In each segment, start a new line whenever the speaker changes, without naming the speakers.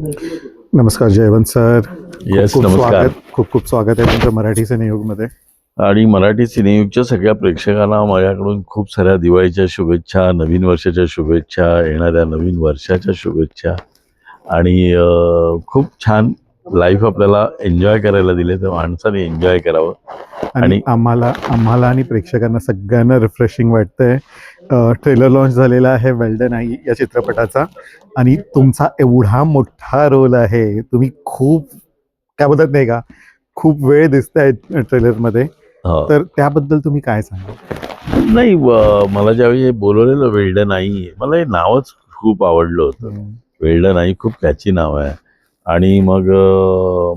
नमस्कार Jaywant sir.
Yes नमस्कार.
स्वागत खूप खूप स्वागत आहे तुमचं मराठी सिनेयुगमध्ये.
आणि मराठी सिनेयुगच्या सगळ्या प्रेक्षकांना माझ्याकडून खूप साऱ्या दिवाळीच्या शुभेच्छा नवीन वर्षाच्या शुभेच्छा येणाऱ्या नवीन वर्षाच्या शुभेच्छा. आणि खूप छान लाईफ आपल्याला एन्जॉय करायला दिले तर माणसाने एन्जॉय करावं.
आणि
आणि-
आम्हाला आम्हाला आणि प्रेक्षकांना सगळ्यांना रिफ्रेशिंग वाटतंय. ट्रेलर लॉन्च झालेला आहे वेल्डन आई या चित्रपटाचा. आणि तुमचा एवढा मोठा रोल आहे. तुम्ही खूप काय बोलतात नाही का? खूप वेळ दिसताय ट्रेलरमध्ये.
हो.
तर त्याबद्दल तुम्ही काय सांगा
नाही मला ज्यावेळी हे बोलवलेलं वेल्ड नाही मला हे नावच खूप आवडलं होतं. वेल्ड नाही खूप कॅची नाव आहे. आणि मग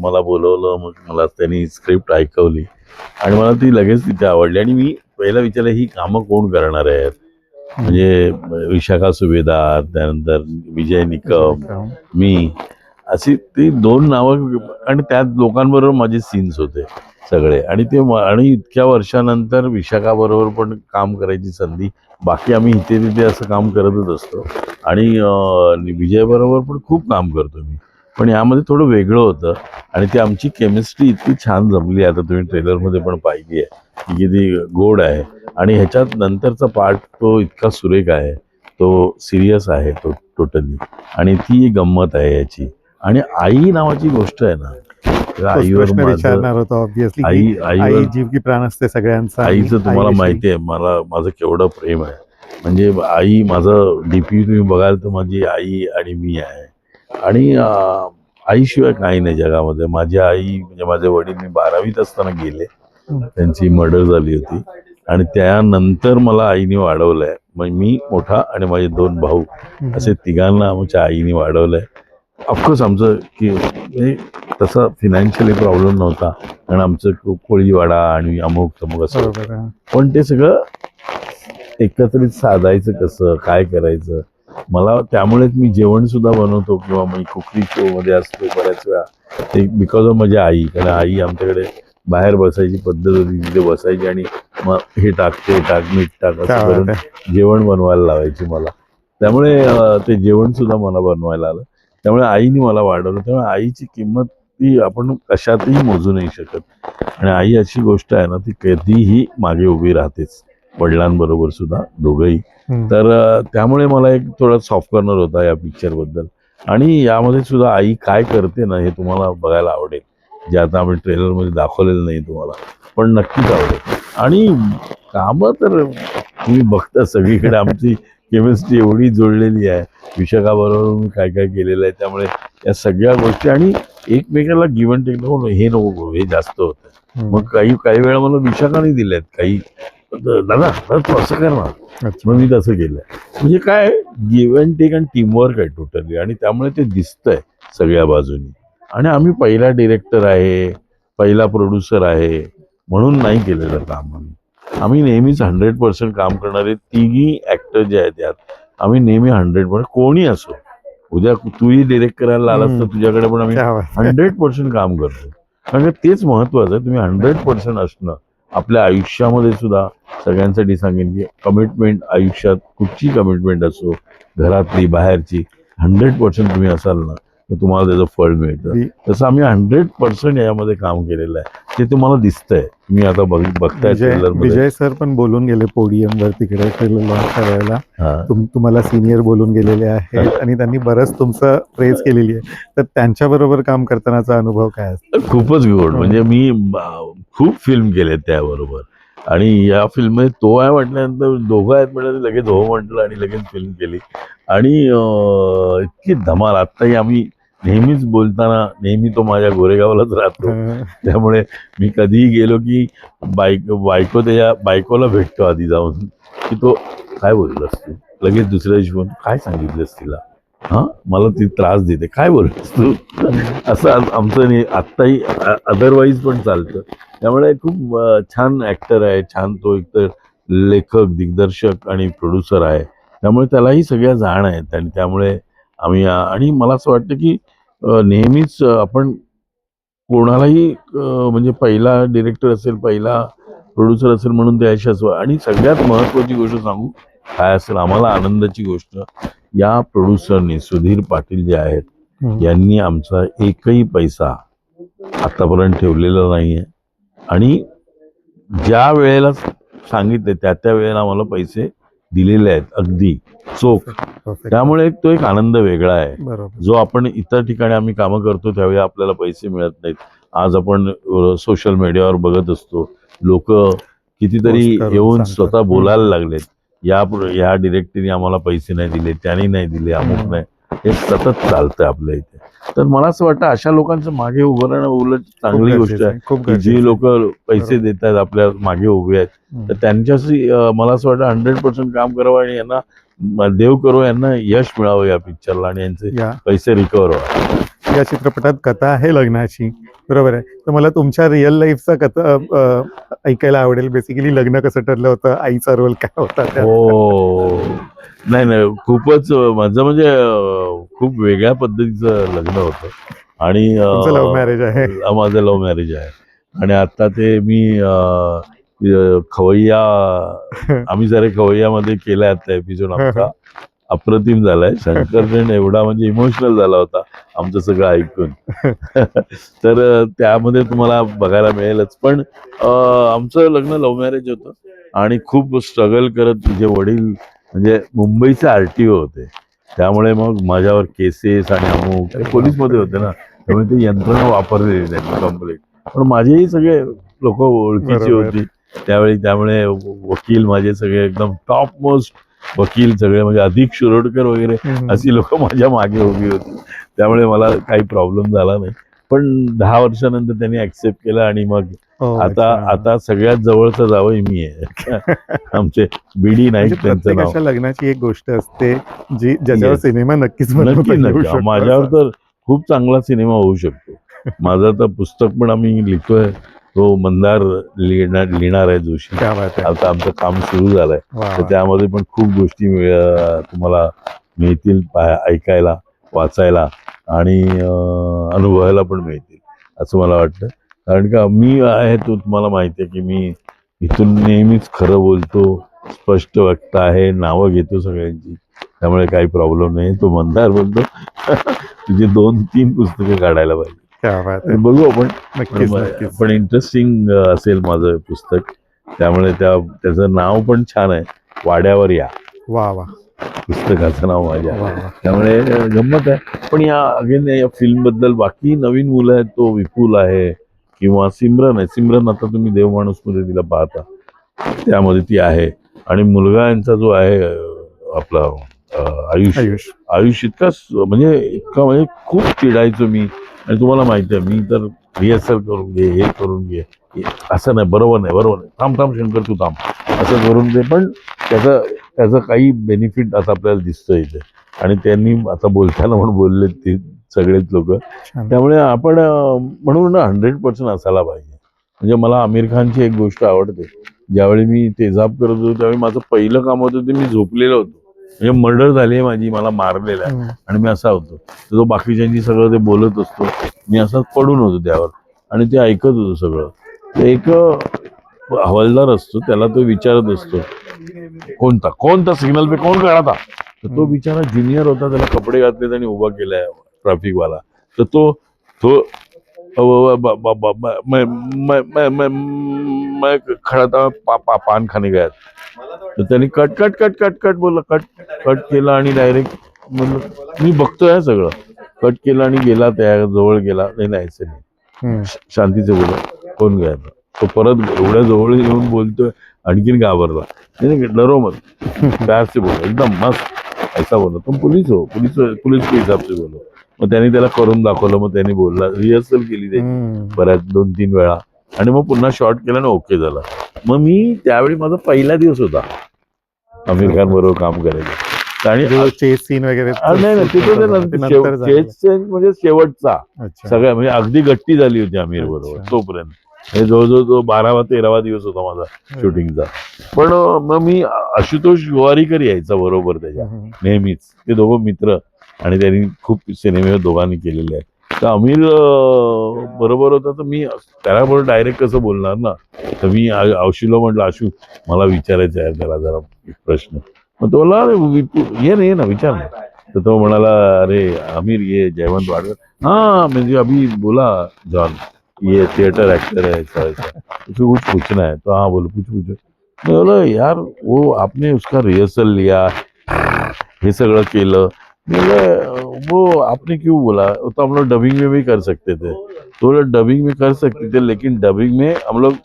मला बोलवलं मग मला त्यांनी स्क्रिप्ट ऐकवली. आणि मला ती लगेच तिथे आवडली. आणि मी पहिला विचारलं ही कामं कोण करणार आहेत? म्हणजे विशाखा सुभेदार त्यानंतर विजय निकम मी अशी ती दोन नावं आणि त्या लोकांबरोबर माझे सीन्स होते सगळे. आणि ते आणि इतक्या वर्षानंतर विशाखाबरोबर पण काम करायची संधी बाकी आम्ही इथे तिथे असं काम करतच असतो. आणि विजयबरोबर पण खूप काम करतो मी. पण यामध्ये थोडं वेगळं होतं. आणि ती आमची केमिस्ट्री इतकी छान जमली. आता तुम्ही ट्रेलरमध्ये पण पाहिली आहे. की किती गोड आहे. आणि ह्याच्यात नंतरचा पार्ट तो इतका सुरेख आहे. तो सिरियस आहे तो टोटली आणि ती गंमत आहे याची. आणि आई नावाची गोष्ट आहे ना. आईवर
प्रश्न
माझं
विचारणार होतो ऑब्विसली
आई
आई
आईवर
जीव की प्राण असते सगळ्यांचा.
आईचं तुम्हाला माहिती आहे मला माझं केवढं प्रेम आहे. म्हणजे आई माझं डीपी तुम्ही बघाल तर माझी आई आणि मी आहे. आणि आईशिवाय काही नाही जगामध्ये. माझी आई म्हणजे माझे वडील मी बारावीत असताना गेले. त्यांची मर्डर झाली होती. आणि त्यानंतर मला आईने वाढवलंय. मग मी मोठा आणि माझे दोन भाऊ. असे तिघांना आमच्या आईने वाढवलंय. ऑफकोर्स आमचं की म्हणजे तसा फिनान्शियली प्रॉब्लेम नव्हता. कारण आमचं कोळीवाडा आणि अमुक तमुक असं.
आहे.
पण ते सगळं एकत्रित साधायचं कसं काय करायचं? मला त्यामुळेच मी जेवण सुद्धा बनवतो किंवा मी कुकरी शो मध्ये असतो बऱ्याच वेळा. ते बिकॉज ऑफ माझी आई. कारण आई आमच्याकडे बाहेर बसायची पद्धत होती तिथे बसायची आणि मग हे टाक ते टाक मीठ टाक असं करून. जेवण बनवायला लावायची मला. त्यामुळे ते जेवण सुद्धा मला बनवायला आलं. त्यामुळे आईने मला वाढवलं. त्यामुळे आईची किंमत ती आपण कशातही मोजू नाही शकत. आणि आई अशी गोष्ट आहे ना ती कधीही मागे उभी राहतेच. वडिलांबरोबर सुद्धा दोघंही. तर त्यामुळे मला एक थोडा सॉफ्ट कॉर्नर होता या पिक्चरबद्दल. आणि यामध्ये सुद्धा आई काय करते ना हे तुम्हाला बघायला आवडेल. जे आता आम्ही ट्रेलरमध्ये दाखवलेलं नाही तुम्हाला पण नक्कीच आवडेल. आणि कामं तर तुम्ही बघता सगळीकडे आमची केमिस्ट्री एवढी जोडलेली आहे. विशाखाबरोबर मी काय काय केलेलं आहे त्यामुळे या सगळ्या गोष्टी आणि एकमेकाला गिव्हन टेक नको हे नको करू, हे जास्त होतं. मग काही काही वेळा मला विशाखाने दिल्यात काही दादा दादा तू असं कर ना. मग मी तसं केलंय. म्हणजे काय गिव्ह अँड टेक आणि टीमवर्क आहे टोटली आणि त्यामुळे ते दिसतंय सगळ्या बाजूनी. आणि आम्ही पहिला डिरेक्टर आहे पहिला प्रोड्युसर आहे म्हणून नाही केलेलं काम आम्ही आम्ही नेहमीच हंड्रेड पर्सेंट काम करणारे तिघी ऍक्टर जे आहेत यात आम्ही नेहमी हंड्रेड पर्सेंट कोणी असो उद्या तूही डिरेक्ट करायला आलास तर. तुझ्याकडे पण आम्ही. हंड्रेड पर्सेंट काम करतो कारण का तेच महत्वाचं आहे तुम्ही हंड्रेड पर्सेंट असणं आपल्या आयुष्यामध्ये सुद्धा सगळ्यांसाठी सांगेन की कमिटमेंट आयुष्यात कुठची कमिटमेंट असो घरातली बाहेरची हंड्रेड पर्सेंट तुम्ही असाल ना तर तुम्हाला त्याचं फळ मिळतं. तसं आम्ही हंड्रेड पर्सेंट यामध्ये काम केलेलं आहे. ते तुम्हाला दिसतंय मी आता बघ बघताय
विजय सर पण बोलून गेले पोडियम वर तिकडे लॉन्च करायला.
हा.
तुम तुम्हाला सिनियर बोलून गेलेले आहेत आणि त्यांनी बरंच तुमचं प्रेज केलेली आहे. तर त्यांच्या बरोबर काम करतानाचा अनुभव काय असतो?
खूपच गोड म्हणजे मी खूप फिल्म केले त्याबरोबर. आणि या फिल्ममध्ये तो आहे म्हटल्यानंतर दोघं आहेत म्हटलं लगेच हो म्हटलं आणि लगेच फिल्म केली. आणि इतकी धमाल. आत्ताही आम्ही नेहमीच बोलताना नेहमी तो माझ्या गोरेगावलाच राहतो. त्यामुळे मी कधीही गेलो की बाईक बायको त्याच्या बायकोला भेटतो आधी जाऊन. की तो काय बोललास तू लगेच दुसऱ्या दिवशी फोन काय सांगितलंस तिला? हा? मला ती त्रास देते. काय बोललास तू असं आम- आमचं नाही आत्ताही अदरवाईज पण चालतं. त्यामुळे खूप छान ॲक्टर आहे छान तो एकतर लेखक दिग्दर्शक आणि प्रोड्युसर आहे. त्यामुळे त्यालाही सगळ्या जाण आहेत आणि त्यामुळे आम्ही आणि मला असं वाटतं की नेहमीच आपण कोणालाही म्हणजे पहिला डिरेक्टर असेल पहिला प्रोड्युसर असेल म्हणून ते यशस्व आणि सगळ्यात महत्त्वाची गोष्ट सांगू काय असेल आम्हाला आनंदाची गोष्ट या प्रोड्युसरने सुधीर पाटील जे आहेत. यांनी आमचा एकही पैसा आतापर्यंत ठेवलेला नाहीये. आणि ज्या वेळेला सांगितले त्या त्या वेळेला आम्हाला पैसे दिलेले आहेत अगदी चोख. त्यामुळे एक तो एक आनंद वेगळा आहे. जो आपण इतर ठिकाणी आम्ही कामं करतो त्यावेळी आपल्याला पैसे मिळत नाहीत. आज आपण सोशल मीडियावर बघत असतो. लोक कितीतरी येऊन. स्वतः बोलायला लागलेत. या या डिरेक्टरने आम्हाला पैसे नाही दिले त्यांनी नाही दिले अमुक. नाही. हे सतत चालतंय आपल्या इथे. तर मला असं वाटतं अशा लोकांचं मागे उभं राहणं उलट चांगली गोष्ट आहे जी. लोक पैसे देत आहेत आपल्या मागे उभे आहेत. तर त्यांच्याशी मला असं वाटतं हंड्रेड पर्सेंट काम करावं आणि यांना देव करो यांना यश मिळावं या पिक्चरला आणि यांचे पैसे रिकवर व्हावे.
या चित्रपटात कथा आहे लग्नाची. बरोबर आहे. तर मला तुमच्या रिअल लाईफचा कथा ऐकायला आवडेल. बेसिकली लग्न कसं ठरलं होतं आईचा रोल काय होता?
हो. नाही नाही खूपच माझं म्हणजे खूप वेगळ्या पद्धतीचं लग्न होतं. आणि
लव्ह मॅरेज आहे.
माझं लव्ह मॅरेज आहे. आणि आता ते मी खवय्या आम्ही जरा खवय्यामध्ये केलाय आता एपिसोड आमचा. अप्रतिम झालाय. शंकरजण एवढा म्हणजे इमोशनल झाला होता आमचं सगळं ऐकून. तर त्यामध्ये तुम्हाला बघायला मिळेलच. पण आमचं लग्न लव्ह मॅरेज होतं. आणि खूप स्ट्रगल करत तुझे वडील म्हणजे मुंबईचे आरटीओ होते. त्यामुळे मग माझ्यावर केसेस आणि अमुक पोलीसमध्ये होते ना त्यामुळे ते यंत्रणा वापरलेली त्यांनी कंप्लेंट पण माझेही सगळे लोक ओळखीची. होती त्यावेळी त्यामुळे वकील माझे सगळे एकदम टॉप मोस्ट वकील सगळे म्हणजे अधिक शिरोडकर वगैरे. अशी लोक माझ्या मागे उभी होती त्यामुळे मला काही प्रॉब्लेम झाला नाही पण दहा वर्षानंतर त्यांनी ऍक्सेप्ट केलं आणि मग
हो,
आता. आता सगळ्यात जवळचा जावई मी आहे. आमचे बीडी
म्हणजे
नाईक त्यांचं नाव.
प्रत्येकाच्या लग्नाची एक गोष्ट असते जी ज्याच्यावर. सिनेमा नक्कीच
माझ्यावर. तर खूप चांगला सिनेमा होऊ शकतो. माझं तर पुस्तक पण आम्ही लिहितोय तो मंदार लिहिणार लिहिणार आहे जोशी. आता आमचं काम सुरू झालंय. तर. त्यामध्ये पण खूप गोष्टी तुम्हाला मिळतील ऐकायला वाचायला. आणि अनुभवायला पण मिळतील असं मला वाटतं. कारण का मी आहे तो तुम्हाला माहिती आहे की मी इथून नेहमीच खरं बोलतो स्पष्ट वक्ता आहे नावं घेतो सगळ्यांची. त्यामुळे काही प्रॉब्लेम नाही तो मंदार बोलतो तुझी दोन तीन पुस्तकं काढायला पाहिजे.
क्या बात आहे.
बघू आपण. पण इंटरेस्टिंग असेल माझं पुस्तक. त्यामुळे त्या त्याचं नाव पण छान आहे. वाड्यावर या.
वा वा.
पुस्तकाचं नाव माझ्या. त्यामुळे गंमत आहे. पण या अगेन या फिल्मबद्दल बाकी नवीन मुलं आहेत तो विपुल आहे किंवा सिमरन आहे. सिमरन आता तुम्ही देव माणूसमध्ये तिला पाहता. त्यामध्ये ती आहे. आणि मुलगा यांचा जो आहे आपला आयुष.
आयुष.
इतका म्हणजे इतका म्हणजे खूप चिडायचो मी. आणि तुम्हाला माहिती आहे मी तर रिहर्सल करून घे हे करून घे. असं नाही बरोबर नाही बरोबर नाही. थांब थांब शंकर तू थांब. असं करून दे. पण त्याचं त्याचं काही बेनिफिट आता आपल्याला दिसतं इथे. आणि त्यांनी आता बोलताना म्हणून बोलले ते सगळेच लोक. त्यामुळे आपण म्हणून ना हंड्रेड पर्सेंट असायला पाहिजे. म्हणजे मला आमिर खानची एक गोष्ट आवडते. ज्यावेळी मी तेजाब करत होतो त्यावेळी माझं पहिलं काम होतं ते मी झोपलेलो होतो. म्हणजे मर्डर झाली आहे माझी मला मारलेलं आहे. आणि मी असा होतो. तो बाकीच्यांची सगळं ते बोलत असतो. मी असाच पडून होतो त्यावर. आणि ते ऐकत होतो सगळं. ते एक हवालदार असतो त्याला तो विचारत असतो. कोणता? कोणता सिग्नल पे? कोण काढा था तर तो. बिचारा ज्युनियर होता त्याला कपडे घातले आणि उभा केलाय ट्रॅफिक वाला. तर तो तो मैं खड़ा था पा, पा, पान खाने गया तर त्यांनी cut cut cut cut cut बोलला कट कट केला आणि डायरेक्ट म्हणलं मी बघतोय सगळं. कट केलं आणि गेला त्या जवळ गेला. नाही नाही. शांतीचं बोला कोण गया? तो परत एवढ्या जवळ येऊन बोलतोय आणखीन घाबरला. नाही डरो मत प्यार से बोला एकदम मस्त. ऐसा बोला. तुम पुलिस हो पुलिस पुलिस के हिसाब से बोलो. मग त्यांनी त्याला करून दाखवलं मग त्यांनी बोलला रिहर्सल केली त्याची. बऱ्याच दोन तीन वेळा. आणि मग पुन्हा शॉर्ट केला आणि ओके झाला. मग मी त्यावेळी माझा पहिला दिवस होता. आमिर खान बरोबर काम करायचं आणि
चेस सीन वगैरे
नाही नाही तिथे म्हणजे शेवटचा. सगळ्या म्हणजे अगदी गट्टी झाली होती आमिर बरोबर. तोपर्यंत. हे जवळजवळ तो बारावा तेरावा दिवस होता माझा शूटिंगचा. पण मग मी आशुतोष गोवारीकर यायचा बरोबर त्याच्या. नेहमीच. ते दोघं मित्र आणि त्यांनी खूप सिनेमे दोघांनी केलेले आहेत. तर अमीर अं, बरोबर होता तर मी त्याला बरोबर डायरेक्ट कसं बोलणार ना? तर मी आशूला म्हटलं आशू मला विचारायचं आहे त्याला जरा प्रश्न. मग तो बोलला "अरे विपू ये ना ये ना विचार ना तर तो म्हणाला अरे आमिर ये जयवंत वाडकर हाँ मुझे अभी बोला जॉन ये थिएटर एक्टर है ऐसा ऐसा उसको कुछ पूछना है तो हाँ बोलो पूछ पूछो मैं बोला यार वो आपने उसका रिहर्सल लिया हे सगळं केलं वो आपने क्यों बोला वो तो हम लोग डबिंग में भी कर सकते थे तो डबिंग में कर सकते थे लेकिन डबिंग में हम लोग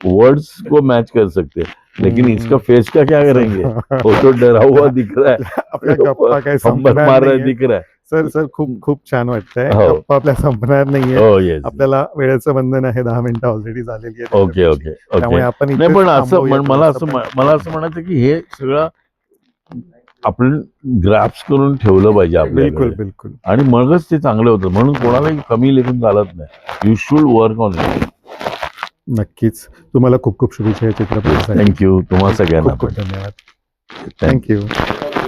वर्ड्स को मैच कर सकते हैं लेकिन। इसका फेस का क्या करेंगे? वो तो डरा हुआ दिख रहा है।
आपल्या गप्पा काय संपणार
मार रहा
नाहीये.
दिख रहा है।
सर सर खूप खूप छान वाटतंय।
हो.
गप्पा आपल्या संपणार नाहीये।
हो येस
आपल्याला वेळेचं बंधन आहे दहा मिनिटं ऑलरेडी झालेली आहे
ओके ओके
त्यामुळे
ओके
आपण
नाही पण असं
थांबूया.
मला असं मला असं म्हणायचं की हे सगळं आपण ग्राफ्स करून ठेवलं पाहिजे
बिलकुल
आपल्याकडे.
बिलकुल
आणि मगच ते चांगलं होतं. म्हणून कोणालाही कमी लेखून चालत नाही. You should work on it
नक्कीच. तुम्हाला खूप खूप शुभेच्छा या चित्रपटासाठी.
थँक्यू तुम्हा सगळ्यांना
खूप खूप धन्यवाद. थँक्यू